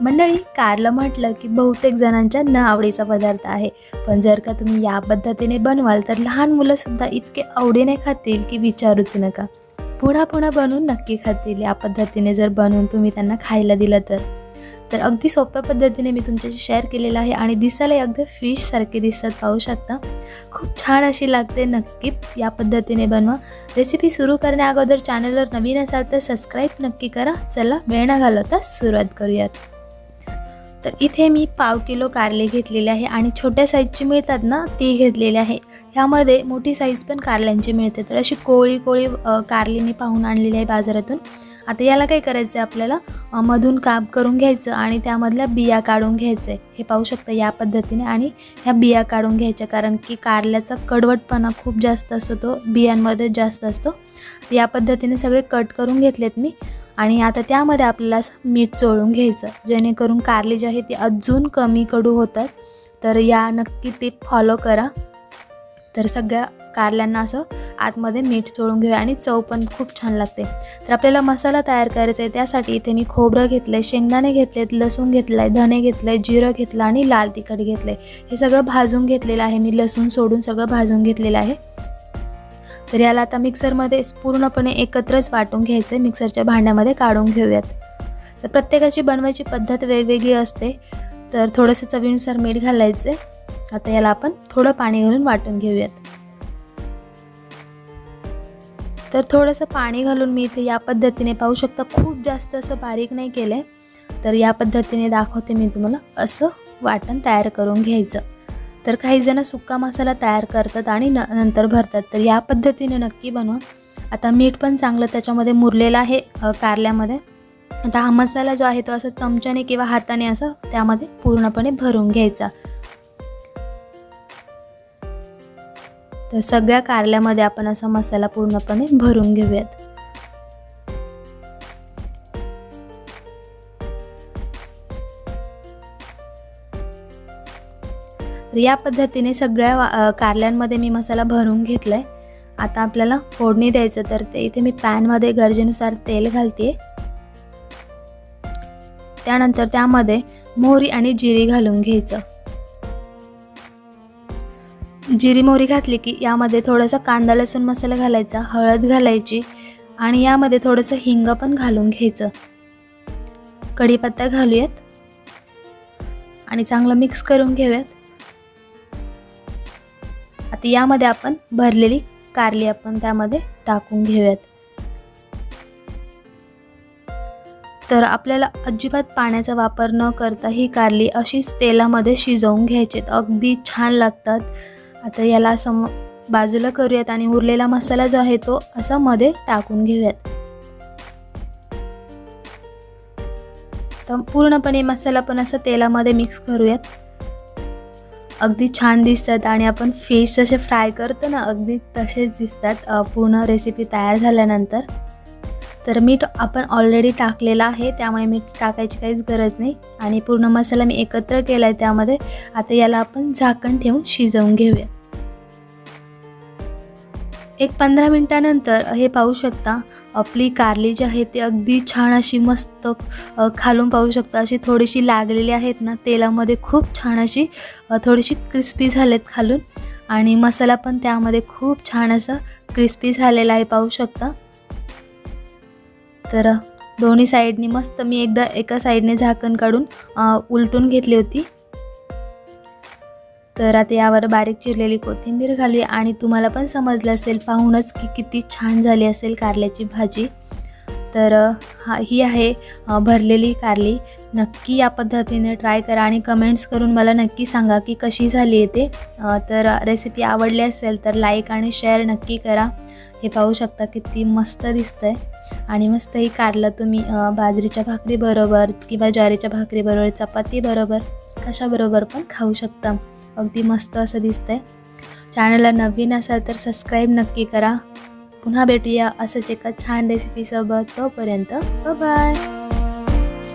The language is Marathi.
मंडळी कारलं म्हटलं की बहुतेक जणांच्या न आवडीचा पदार्थ आहे. पण जर का तुम्ही या पद्धतीने बनवाल तर लहान मुलंसुद्धा इतके आवडीने खातील की विचारूच नका. पुन्हा पुन्हा बनवून नक्की खातील. या पद्धतीने जर बनवून तुम्ही त्यांना खायला दिलं तर. तर अगदी सोप्या पद्धतीने मी तुमच्याशी शेअर केलेलं आहे आणि दिसायला अगदी फिशसारखे दिसतात पाहू शकता. खूप छान अशी लागते. नक्की या पद्धतीने बनवा. रेसिपी सुरू करण्या अगोदर चॅनलवर नवीन असाल तर सबस्क्राईब नक्की करा. चला वेळ न घालवता सुरुवात करूयात. तर इथे मी पाव किलो कारले घेतलेले आहे आणि छोट्या साईजची मिळतात ना ती घेतलेली आहे. ह्यामध्ये मोठी साईज पण कारल्यांची मिळते. तर अशी कोळी कोळी कारली मी पाहून आणलेली आहे बाजारातून. आता याला काय करायचं आहे आपल्याला मधून काप करून घ्यायचं आणि त्यामधल्या बिया काढून घ्यायचं आहे हे पाहू शकता या पद्धतीने आणि ह्या बिया काढून घ्यायच्या. कारण की कारल्याचा कडवटपणा खूप जास्त असतो तो बियांमध्ये जास्त असतो. या पद्धतीने सगळे कट करून घेतलेत मी. आणि आता त्यामध्ये आपल्याला असं मीठ चोळून घ्यायचं. जेणेकरून कारली जी आहे ती अजून कमी कडू होतात. तर या नक्की टिप फॉलो करा. तर सगळ्या कारल्यांना असं आतमध्ये मीठ चोळून घेऊया आणि चव पण खूप छान लागते. तर आपल्याला मसाला तयार करायचा आहे त्यासाठी इथे मी खोबरं घेतलं आहे शेंगदाणे घेतलेत लसूण घेतलं आहे धणे घेतलं आहे जिरं घेतलं आणि लाल तिखट घेतलं आहे हे सगळं भाजून घेतलेलं आहे. मी लसूण सोडून सगळं भाजून घेतलेलं आहे. तर याला आता मिक्सरमध्ये पूर्णपणे एकत्रच वाटून घ्यायचं आहे. मिक्सरच्या भांड्यामध्ये काढून घेऊयात. तर प्रत्येकाची बनवायची पद्धत वेगवेगळी असते. तर थोडंसं चवीनुसार मीठ घालायचं आता याला आपण थोडं पाणी घालून वाटून घेऊयात. तर थोडंसं पाणी घालून मी इथे या पद्धतीने पाहू शकता खूप जास्त असं बारीक नाही केलं आहे तर या पद्धतीने दाखवते मी तुम्हाला. असं वाटण तयार करून घ्यायचं. तर काही जण सुक्का मसाला तयार करतात आणि न नंतर भरतात. तर या पद्धतीने नक्की बनवा. आता मीठ पण चांगलं त्याच्यामध्ये मुरलेलं आहे कारल्यामध्ये. आता हा मसाला जो आहे तो असं चमच्याने किंवा हाताने असं त्यामध्ये पूर्णपणे भरून घ्यायचा. तर सगळ्या कारल्यामध्ये आपण असा मसाला पूर्णपणे भरून घेऊयात. या पद्धतीने सगळ्या वा- कारल्यांमध्ये मी मसाला भरून घेतला आहे आता आपल्याला फोडणी द्यायचं तर ते इथे मी पॅनमध्ये गरजेनुसार तेल घालते त्यानंतर त्यामध्ये मोहरी आणि जिरी घालून घ्यायचं. जिरी मोहरी घातली की यामध्ये थोडासा कांदा लसूण मसाला घालायचा हळद घालायची आणि यामध्ये थोडंसं हिंग पण घालून घ्यायचं. कढीपत्ता घालूयात आणि चांगलं मिक्स करून घेऊयात. आता यामध्ये आपण भरलेली कारली आपण त्यामध्ये टाकून घेऊयात. तर आपल्याला अजिबात पाण्याचा वापर न करता ही कारली अशीच तेलामध्ये शिजवून घ्यायची. अगदी छान लागतात. आता याला असं बाजूला करूयात आणि उरलेला मसाला जो आहे तो असा मध्ये टाकून घेऊयात. तर पूर्णपणे मसाला पण असं तेलामध्ये मिक्स करूयात. अगदी छान दिसतात आणि आपण फिश जसे फ्राय करतो ना अगदी तसेच दिसतात. पूर्ण रेसिपी तयार झाल्यानंतर. तर मीठ आपण ऑलरेडी टाकलेलं आहे त्यामुळे मीठ टाकायची काहीच गरज नाही. आणि पूर्ण मसाला मी एकत्र केला आहे त्यामध्ये. आता याला आपण झाकण ठेवून शिजवून घेऊया. एक पंधरा मिनटानंतर हे पाहू शकता आपली कारली जी आहे ती अगदी छान अशी मस्त खालून पाहू शकता अशी थोडीशी लागलेली आहेत ना तेलामध्ये खूप छान अशी थोडीशी क्रिस्पी झालेत खालून. आणि मसाला पण त्यामध्ये खूप छान असा क्रिस्पी झालेला आहे पाहू शकता. तर दोन्ही साईडनी मस्त मी एकदा एका साईडने झाकण काढून उलटून घेतली होती. तर आता यावर बारीक चिरलेली कोथिंबीर घालूया आणि तुम्हाला पण समजलं असेल पाहूनच की किती छान झाली असेल कारल्याची भाजी. तर हा ही आहे भरलेली कारली. नक्की या पद्धतीने ट्राय करा आणि कमेंट्स करून मला नक्की सांगा की कशी झाली आहे ते. तर रेसिपी आवडली असेल तर लाईक आणि शेअर नक्की करा. हे पाहू शकता किती मस्त दिसतंय. आणि मस्त ही कारलं तुम्ही बाजरीच्या भाकरीबरोबर किंवा ज्वारीच्या भाकरीबरोबर चपातीबरोबर कशाबरोबर पण खाऊ शकता. अगदी मस्त असं दिसतंय. चॅनलला नवीन असाल तर सबस्क्राईब नक्की करा. पुन्हा भेटूया असंच एका छान रेसिपीसोबत तोपर्यंत बाय